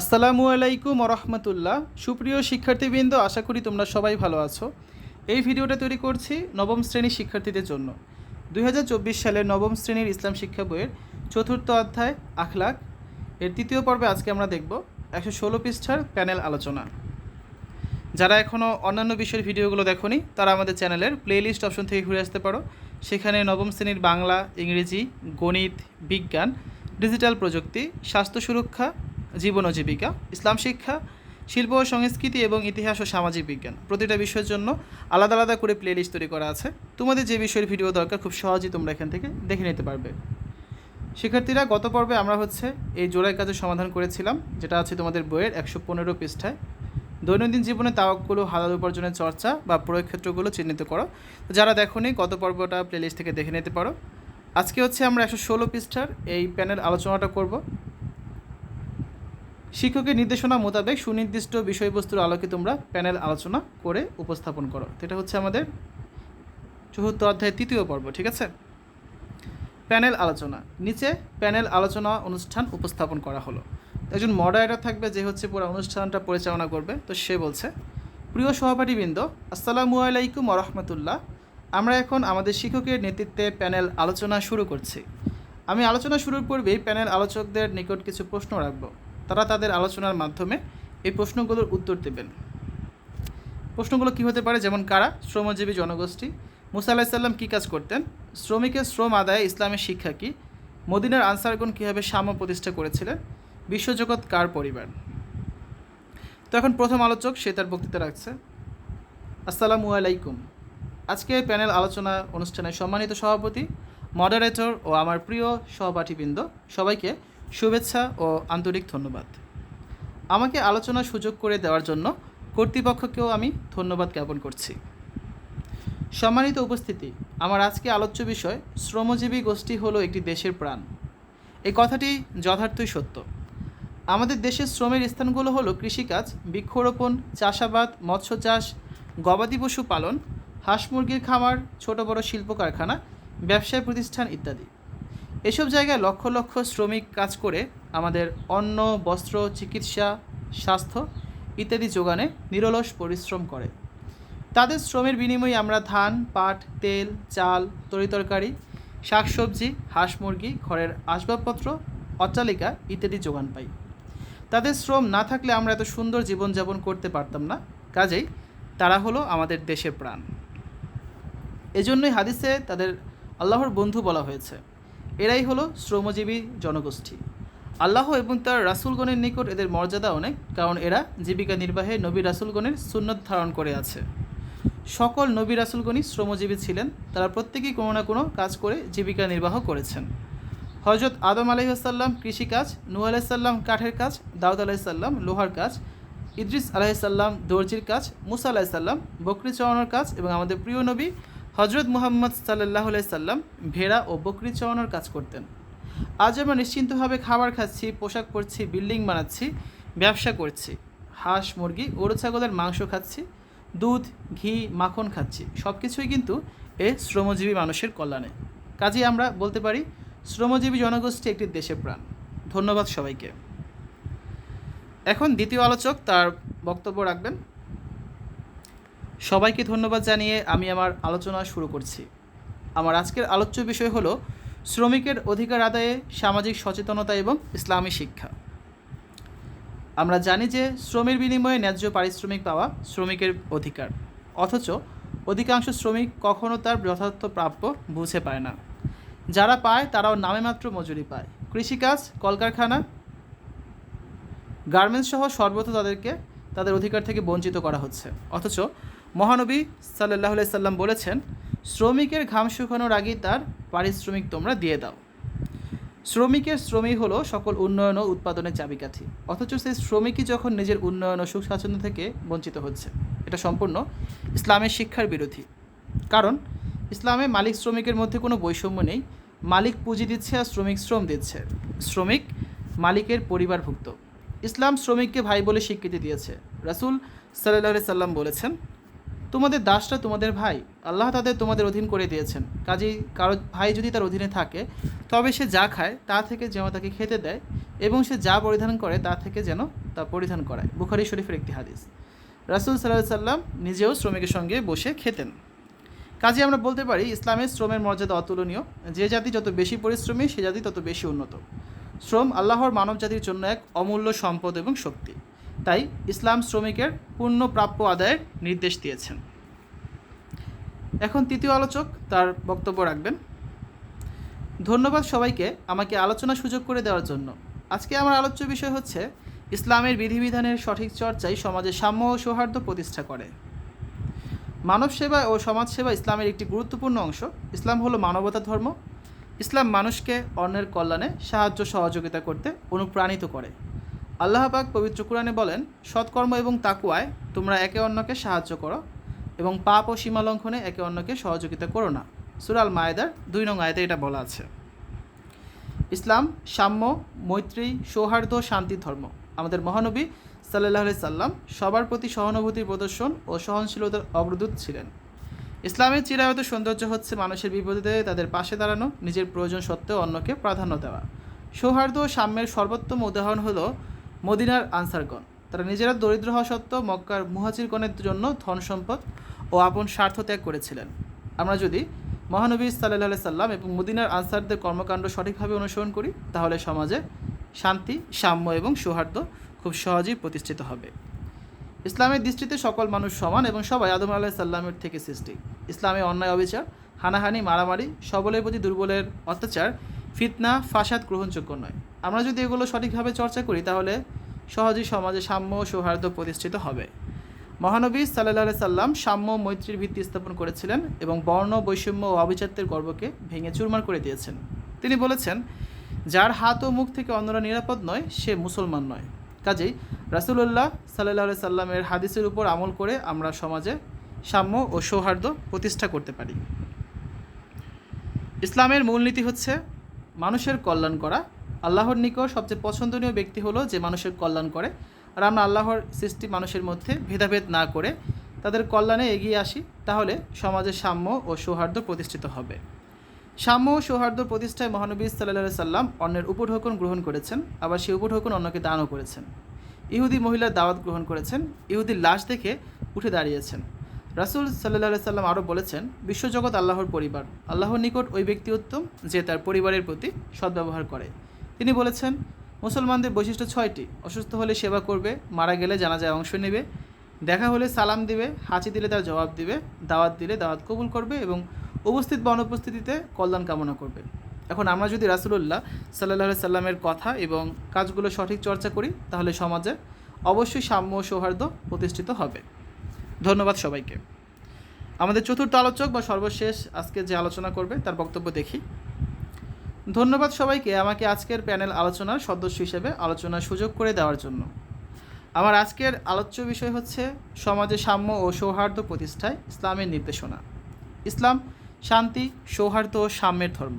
আসসালামু আলাইকুম রহমতুল্লাহ সুপ্রিয় শিক্ষার্থীবৃন্দ, আশা করি তোমরা সবাই ভালো আছো। এই ভিডিওটা তৈরি করছি নবম শ্রেণির শিক্ষার্থীদের জন্য। দুই হাজার চব্বিশ সালের নবম শ্রেণির ইসলাম শিক্ষা বইয়ের চতুর্থ অধ্যায়, আখলাক। এর তৃতীয় পর্বে আজকে আমরা দেখব একশো ষোলো পৃষ্ঠার প্যানেল আলোচনা। যারা এখনও অন্যান্য বিষয়ের ভিডিওগুলো দেখোনি, তারা আমাদের চ্যানেলের প্লেলিস্ট অপশন থেকে ঘুরে আসতে পারো। সেখানে নবম শ্রেণির বাংলা, ইংরেজি, গণিত, বিজ্ঞান, ডিজিটাল প্রযুক্তি, স্বাস্থ্য সুরক্ষা জীবন ও জীবিকা, ইসলাম শিক্ষা, শিল্প ও সংস্কৃতি এবং ইতিহাস ও সামাজিক বিজ্ঞান। প্রতিটা বিষয়ের জন্য আলাদা আলাদা করে প্লেলিস্ট তৈরি করা আছে। তোমাদের যে বিষয়ের ভিডিও দরকার, খুব সহজেই তোমরা এখান থেকে দেখে নিতে পারবে। শিক্ষার্থীরা, গত পর্বে আমরা হচ্ছে এই জোড়াই কাজের সমাধান করেছিলাম, যেটা আছে তোমাদের বইয়ের একশো পনেরো পৃষ্ঠায়। দৈনন্দিন জীবনে তাওয়াক্কুল, হালাল উপার্জনের চর্চা বা প্রয়োগ ক্ষেত্রগুলো চিহ্নিত করো। যারা দেখোনি, গত পর্বটা প্লেলিস্ট থেকে দেখে নিতে পারো। আজকে হচ্ছে আমরা একশো ষোলো পৃষ্ঠার এই প্যানেল আলোচনাটা করব। শিক্ষকের নির্দেশনা মোতাবেক সুনির্দিষ্ট বিষয়বস্তুর আলোকে তোমরা প্যানেল আলোচনা করে উপস্থাপন করো। এটা হচ্ছে আমাদের চতুর্থ অধ্যায়ের তৃতীয় পর্ব, ঠিক আছে? প্যানেল আলোচনা। নিচে প্যানেল আলোচনা অনুষ্ঠান উপস্থাপন করা হলো। একজন মডারেটর থাকবে যে হচ্ছে পুরো অনুষ্ঠানটা পরিচালনা করবে। তো সে বলছে, প্রিয় সহপাঠীবৃন্দ, আসসালামু আলাইকুম রহমতুল্লাহ আমরা এখন আমাদের শিক্ষকের নেতৃত্বে প্যানেল আলোচনা শুরু করছি। আমি আলোচনা শুরুর পূর্বেই প্যানেল আলোচকদের নিকট কিছু প্রশ্ন রাখব। তারা তাদের আলোচনার মাধ্যমে এই প্রশ্নগুলোর উত্তর দেবেন। প্রশ্নগুলো কী হতে পারে? যেমন কারা? শ্রমজীবী জনগোষ্ঠী। মুসা আলাহিসাল্লাম কী কাজ করতেন? শ্রমিকের শ্রম আদায়ে ইসলামের শিক্ষা কী? মদিনার আনসারগণ কীভাবে সাম্য প্রতিষ্ঠা করেছিলেন? বিশ্বজগৎ কার পরিবার? তো এখন প্রথম আলোচক, সে তার বক্তৃতা রাখছে। আসসালামু আলাইকুম। আজকে প্যানেল আলোচনা অনুষ্ঠানে সম্মানিত সভাপতি মডারেটর ও আমার প্রিয় সহপাঠীবৃন্দ, সবাইকে শুভেচ্ছা ও আন্তরিক ধন্যবাদ। আমাকে আলোচনার সুযোগ করে দেওয়ার জন্য কর্তৃপক্ষকেও আমি ধন্যবাদ জ্ঞাপন করছি। সম্মানিত উপস্থিতি, আমার আজকে আলোচ্য বিষয়, শ্রমজীবী গোষ্ঠী হলো একটি দেশের প্রাণ। এই কথাটি যথার্থই সত্য। আমাদের দেশের শ্রমের স্থানগুলো হলো কৃষিকাজ, বৃক্ষরোপণ, চাষাবাদ মৎস্য চাষ গবাদি পশু পালন, হাঁস মুরগির খামার, ছোট বড় শিল্প কারখানা ব্যবসায় প্রতিষ্ঠান ইত্যাদি। এসব জায়গায় লক্ষ লক্ষ শ্রমিক কাজ করে আমাদের অন্ন, বস্ত্র, চিকিৎসা, স্বাস্থ্য ইত্যাদি যোগানে নিরলস পরিশ্রম করে। তাদের শ্রমের বিনিময়ে আমরা ধান, পাট, তেল, চাল তরিতরকারি শাকসবজি, হাঁস মুরগি ঘরের আসবাবপত্র, অট্টালিকা ইত্যাদি যোগান পাই। তাদের শ্রম না থাকলে আমরা এত সুন্দর জীবনযাপন করতে পারতাম না। কাজেই তারা হলো আমাদের দেশের প্রাণ। এজন্যই হাদিসে তাদের আল্লাহর বন্ধু বলা হয়েছে এরাই হলো শ্রমজীবী জনগোষ্ঠী। আল্লাহ এবং তার রাসুলগণের নিকট এদের মর্যাদা অনেক, কারণ এরা জীবিকা নির্বাহে নবী রাসুলগণের সুন্নত ধারণ করে আছে। সকল নবী রাসুলগণই শ্রমজীবী ছিলেন, তারা প্রত্যেকেই কোনো না কোনো কাজ করে জীবিকা নির্বাহ করেছেন। হজরত আদম আলাইসাল্লাম কৃষিকাজ নূ আলাইসাল্লাম কাঠের কাজ, দাউদ আলাইসাল্লাম লোহার কাজ, ইদ্রিস আলাইসাল্লাম দর্জির কাজ, মুসা আলাইসাল্লাম বকরি চওয়ানোর কাজ এবং আমাদের প্রিয় নবী হজরত মুহাম্মদ সাল্লাহ সাল্লাম ভেড়া ও বকরি চওয়ানোর কাজ করতেন। আজ আমরা নিশ্চিন্তভাবে খাবার খাচ্ছি, পোশাক পরছি, বিল্ডিং বানাচ্ছি, ব্যবসা করছি, হাঁস, মুরগি, গরু, ছাগলের মাংস খাচ্ছি, দুধ, ঘি, মাখন খাচ্ছি সব কিছুই কিন্তু এ শ্রমজীবী মানুষের কল্যাণে। কাজেই আমরা বলতে পারি, শ্রমজীবী জনগোষ্ঠী একটি দেশে প্রাণ। ধন্যবাদ সবাইকে। এখন দ্বিতীয় আলোচক তার বক্তব্য রাখবেন। সবাইকে ধন্যবাদ জানিয়ে আমি আমার আলোচনা শুরু করছি। আমার আজকের আলোচ্য বিষয় হলো শ্রমিকের অধিকার আদায়ে সামাজিক সচেতনতা এবং ইসলামী শিক্ষা। আমরা জানি যে শ্রমের বিনিময়ে ন্যায্য পারিশ্রমিক পাওয়া শ্রমিকের অধিকার। অথচ অধিকাংশ শ্রমিক কখনও তার যথার্থ প্রাপ্য বুঝে পায় না। যারা পায় তারাও নামে মাত্র মজুরি পায়। কৃষিকাজ, কলকারখানা গার্মেন্টস সহ সর্বত্র তাদেরকে তাদের অধিকার থেকে বঞ্চিত করা হচ্ছে। অথচ মহানবী সাল্লাহ সাল্লাম বলেছেন, শ্রমিকের ঘাম শুকানোর আগেই তার পারিশ্রমিক তোমরা দিয়ে দাও। শ্রমিকের শ্রমিক হলো সকল উন্নয়ন ও উৎপাদনের চাবিকাঠি। অথচ সেই শ্রমিকই যখন নিজের উন্নয়ন ও সুখ স্বাচ্ছন্দ্য থেকে বঞ্চিত হচ্ছে, এটা সম্পূর্ণ ইসলামের শিক্ষার বিরোধী। কারণ, ইসলামে মালিক শ্রমিকের মধ্যে কোনো বৈষম্য নেই। মালিক পুঁজি দিচ্ছে আর শ্রমিক শ্রম দিচ্ছে। শ্রমিক মালিকের পরিবারভুক্ত। ইসলাম শ্রমিককে ভাই বলে স্বীকৃতি দিয়েছে। রাসুল সাল্লাহ সাল্লাম বলেছেন তোমাদের দাসটা তোমাদের ভাই, আল্লাহ তাদের তোমাদের অধীন করে দিয়েছেন। কাজেই কারও ভাই যদি তার অধীনে থাকে, তবে সে যা খায় তা থেকে যেন তাকে খেতে দেয় এবং সে যা পরিধান করে তা থেকে যেন তা পরিধান করায়। বুখারি শরীফের একটি হাদিস। রাসুল সাল্লাহ সাল্লাম নিজেও শ্রমিকের সঙ্গে বসে খেতেন। কাজে আমরা বলতে পারি, ইসলামের শ্রমের মর্যাদা অতুলনীয়। যে জাতি যত বেশি পরিশ্রমী, সে জাতি তত বেশি উন্নত। শ্রম আল্লাহর মানব জাতির জন্য এক অমূল্য সম্পদ এবং শক্তি। তাই ইসলাম শ্রমিকের পূর্ণ প্রাপ্য আদায়ের নির্দেশ দিয়েছেন। এখন তৃতীয় আলোচক তার বক্তব্য রাখবেন। ধন্যবাদ সবাইকে আমাকে আলোচনা সুযোগ করে দেওয়ার জন্য। আজকে আমার আলোচ্য বিষয় হচ্ছে ইসলামের বিধিবিধানের সঠিক চর্চাই সমাজে সাম্য ও সৌহার্দ্য প্রতিষ্ঠা করে। মানব সেবা ও সমাজ সেবা ইসলামের একটি গুরুত্বপূর্ণ অংশ। ইসলাম হলো মানবতা ধর্ম। ইসলাম মানুষকে অন্যের কল্যাণে সাহায্য সহযোগিতা করতে অনুপ্রাণিত করে। আল্লাহ পাক পবিত্র কোরআনে বলেন, সৎকর্ম এবং তাকুয়ায় তোমরা একে অন্যকে সাহায্য করো এবং পাপ ও সীমা লঙ্ঘনে একে অন্যকে সহযোগিতা করো না। সুরাল মায়েদার দুই নং আয়তে এটা বলা আছে। ইসলাম, সাম্য, মৈত্রী, সৌহার্দ্য, শান্তি, ধর্ম। আমাদের মহানবী সাল্লাহ সাল্লাম সবার প্রতি সহানুভূতির প্রদর্শন ও সহনশীলতার অগ্রদূত ছিলেন। ইসলামের চিরায়ত সৌন্দর্য হচ্ছে মানুষের বিপদে তাদের পাশে দাঁড়ানো, নিজের প্রয়োজন সত্ত্বেও অন্যকে প্রাধান্য দেওয়া। সৌহার্দ্য ও সাম্যের সর্বোত্তম উদাহরণ হলো মদিনার আনসারগণ তারা নিজেরা দরিদ্র হওয়া সত্ত্বেও মক্কার মুহাজিরগণের জন্য ধন সম্পদ ও আপন স্বার্থ ত্যাগ করেছিলেন। আমরা যদি মহানবী সাল্লাহ সাল্লাম এবং মদিনার আনসারদের কর্মকাণ্ড সঠিকভাবে অনুসরণ করি, তাহলে সমাজে শান্তি, সাম্য এবং সৌহার্দ্য খুব সহজেই প্রতিষ্ঠিত হবে। ইসলামের দৃষ্টিতে সকল মানুষ সমান এবং সবাই আদম আলাহ সাল্লামের থেকে সৃষ্টি। ইসলামে অন্যায়, অবিচার, হানাহানি, মারামারি, সবলের প্রতি দুর্বলের অত্যাচার ফিতনা, ফাসাদ গ্রহণযোগ্য নয়। আমরা যদি এগুলো সঠিকভাবে চর্চা করি, তাহলে সহজেই সমাজে সাম্য ও সৌহার্দ্য প্রতিষ্ঠিত হবে। মহানবী সাল্লাহ সাল্লাম সাম্য মৈত্রীর ভিত্তি স্থাপন করেছিলেন এবং বর্ণ, বৈষম্য ও অবিচারের গর্বকে ভেঙে চুরমার করে দিয়েছেন। তিনি বলেছেন, যার হাত ও মুখ থেকে অন্যরা নিরাপদ নয়, সে মুসলমান নয়। কাজেই রাসুলুল্লাহ সাল্লাহ সাল্লামের হাদিসের উপর আমল করে আমরা সমাজে সাম্য ও সৌহার্দ্য প্রতিষ্ঠা করতে পারি। ইসলামের মূলনীতি হচ্ছে মানুষের কল্যাণ করা। আল্লাহর নিকট সবচেয়ে পছন্দনীয় ব্যক্তি হলো যে মানুষের কল্যাণ করে। আর আমরা আল্লাহর সৃষ্টি মানুষের মধ্যে ভেদাভেদ না করে তাদের কল্যাণে এগিয়ে আসি, তাহলে সমাজে সাম্য ও সৌহার্দ্য প্রতিষ্ঠিত হবে। সাম্য ও সৌহার্দ্য প্রতিষ্ঠায় মহানবী সাল্লাহ সাল্লাম অন্যের উপঢৌকন গ্রহণ করেছেন, আবার সেই উপঢৌকন অন্যকে দানও করেছেন। ইহুদি মহিলার দাওয়াত গ্রহণ করেছেন, ইহুদির লাশ দেখে উঠে দাঁড়িয়েছেন। রাসুল সাল্লাহ সাল্লাম আরও বলেছেন, বিশ্বজগৎ আল্লাহর পরিবার। আল্লাহর নিকট ওই ব্যক্তি উত্তম যে তার পরিবারের প্রতি সদ্ব্যবহার করে। তিনি বলেছেন, মুসলমানদের বৈশিষ্ট্য ছয়টি। অসুস্থ হলে সেবা করবে, মারা গেলে জানাজায় অংশ নেবে, দেখা হলে সালাম দিবে, হাঁচি দিলে তার জবাব দিবে, দাওয়াত দিলে দাওয়াত কবুল করবে এবং উপস্থিত বা অনুপস্থিতিতে কল্যাণ কামনা করবে। এখন আমরা যদি রাসুলুল্লাহ সাল্লাহ সাল্লামের কথা এবং কাজগুলো সঠিক চর্চা করি, তাহলে সমাজে অবশ্যই সাম্য সৌহার্দ্য প্রতিষ্ঠিত হবে। ধন্যবাদ সবাইকে। আমাদের চতুর্থ আলোচক বা সর্বশেষ আজকে যে আলোচনা করবে, তার বক্তব্য দেখি। ধন্যবাদ সবাইকে আমাকে আজকের প্যানেল আলোচনার সদস্য হিসেবে আলোচনার সুযোগ করে দেওয়ার জন্য। আমার আজকের আলোচ্য বিষয় হচ্ছে সমাজে সাম্য ও সৌহার্দ্য প্রতিষ্ঠায় ইসলামের নির্দেশনা। ইসলাম শান্তি, সৌহার্দ্য ও সাম্যের ধর্ম।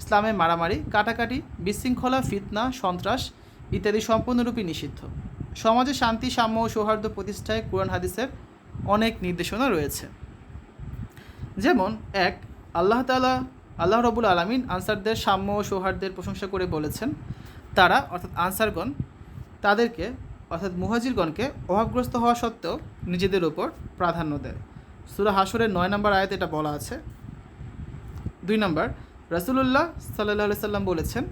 ইসলামে মারামারি, কাটাকাটি, বিশৃঙ্খলা, ফিতনা, সন্ত্রাস ইত্যাদি সম্পূর্ণরূপে নিষিদ্ধ। সমাজে শান্তি, সাম্য ও সৌহার্দ্য প্রতিষ্ঠায় কোরআন, হাদিসের অনেক নির্দেশনা রয়েছে। যেমন, এক, আল্লাহ তালা আল্লাহ রবুল আলমিন আনসারদের সাম্য ও সৌহার্দ্যের প্রশংসা করে বলেছেন। তারা, অর্থাৎ আনসারগণ, তাদেরকে, অর্থাৎ মুহাজিরগণকে অভাবগ্রস্ত হওয়া সত্ত্বেও নিজেদের ওপর প্রাধান্য দেয়। সুরা হাসরের নয় নম্বর আয়াতে এটা বলা আছে। দুই নম্বর, রাসুলুল্লাহ সাল্লাহ সাল্লাম বলেছেন,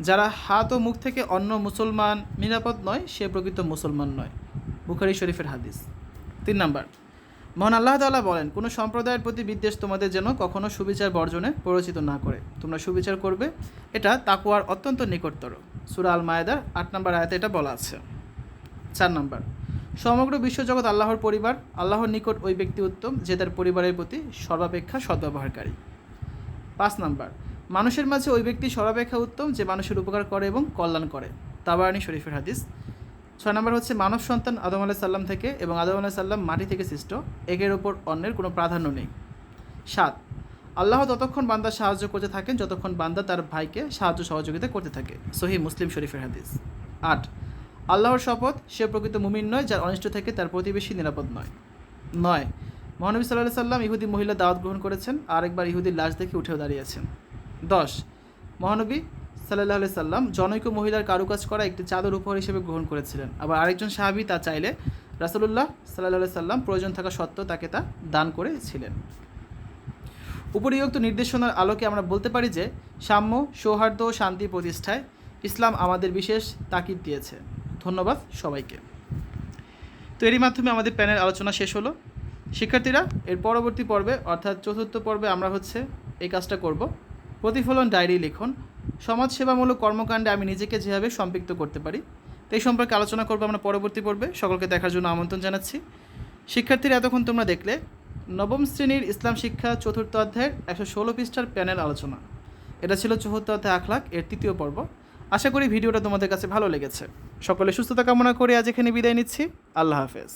যারা হাত ও মুখ থেকে অন্য মুসলমান নিরাপদ নয়, সে প্রকৃত মুসলমান নয়। বুখারি শরীফের হাদিস। তিন নম্বর। মহান আল্লাহ তাআলা বলেন, কোনো সম্প্রদায়ের প্রতি বিদ্বেষ তোমাদের যেন কখনো সুবিচার বর্জনে প্ররোচিত না করে। তোমরা সুবিচার করবে, এটা তাকুয়ার অত্যন্ত নিকটতর। সুরা আল মায়েদার আট নম্বর আয়াতে এটা বলা আছে। চার নম্বর, সমগ্র বিশ্বজগৎ আল্লাহর পরিবার, আল্লাহর নিকট ওই ব্যক্তি উত্তম যে তার পরিবারের প্রতি সর্বাপেক্ষা সদ্ব্যবহারকারী। পাঁচ নাম্বার, মানুষের মাঝে ওই ব্যক্তি সর্বাপেক্ষা উত্তম যে মানুষের উপকার করে এবং কল্যাণ করে। তাবারানি শরীফের হাদিস ছয় নম্বর হচ্ছে মানব সন্তান আদম আলাহ সাল্লাম থেকে এবং আদম আলাহ সাল্লাম মাটি থেকে সৃষ্ট, একের ওপর অন্যের কোনো প্রাধান্য নেই। সাত, আল্লাহ ততক্ষণ বান্দা সাহায্য করতে থাকেন যতক্ষণ বান্দা তার ভাইকে সাহায্য সহযোগিতা করতে থাকে। সহি মুসলিম শরীফের হাদিস। আট, আল্লাহর শপথ সে প্রকৃত মুমিন নয় যার অনিষ্ট থেকে তার প্রতিবেশী নিরাপদ নয়। নয়, মহানবী সাল্লাহ সাল্লাম ইহুদি মহিলা দাওয়াত গ্রহণ করেছেন আর একবার ইহুদির লাশ দেখে উঠেও দাঁড়িয়েছেন দশ, মহানবী সাল্লাহ সাল্লাম জনৈক মহিলার কারুকাজ করা একটি চাদর উপহার হিসেবে গ্রহণ করেছিলেন। আবার আরেকজন সাহাবি তা চাইলে রাসুলুল্লাহ সাল্লাহ সাল্লাম প্রয়োজন থাকা সত্ত্বেও তাকে তা দান করেছিলেন। উপরিউক্ত নির্দেশনার আলোকে আমরা বলতে পারি যে, সাম্য, সৌহার্দ্য ও শান্তি প্রতিষ্ঠায় ইসলাম আমাদের বিশেষ তাকিদ দিয়েছে। ধন্যবাদ সবাইকে। তো এরই মাধ্যমে আমাদের প্যানেল আলোচনা শেষ হলো। শিক্ষার্থীরা, এর পরবর্তী পর্বে, অর্থাৎ চতুর্থ পর্বে আমরা হচ্ছে এই কাজটা করব। প্রতিফলন ডায়েরি লিখন। সমাজসেবামূলক কর্মকাণ্ডে আমি নিজেকে যেভাবে সম্পৃক্ত করতে পারি এই সম্পর্কে আলোচনা করব আমরা পরবর্তী পর্বে। সকলকে দেখার জন্য আমন্ত্রণ জানাচ্ছি। শিক্ষার্থীরা, এতক্ষণ তোমরা দেখলে নবম শ্রেণির ইসলাম শিক্ষা চতুর্থ অধ্যায়ের একশো ষোলো পৃষ্ঠার প্যানেল আলোচনা। এটা ছিল চতুর্থ অধ্যায় আখলাক, এর তৃতীয় পর্ব। আশা করি ভিডিওটা তোমাদের কাছে ভালো লেগেছে। সকলে সুস্থতা কামনা করে আজ এখানে বিদায় নিচ্ছি। আল্লাহ হাফেজ।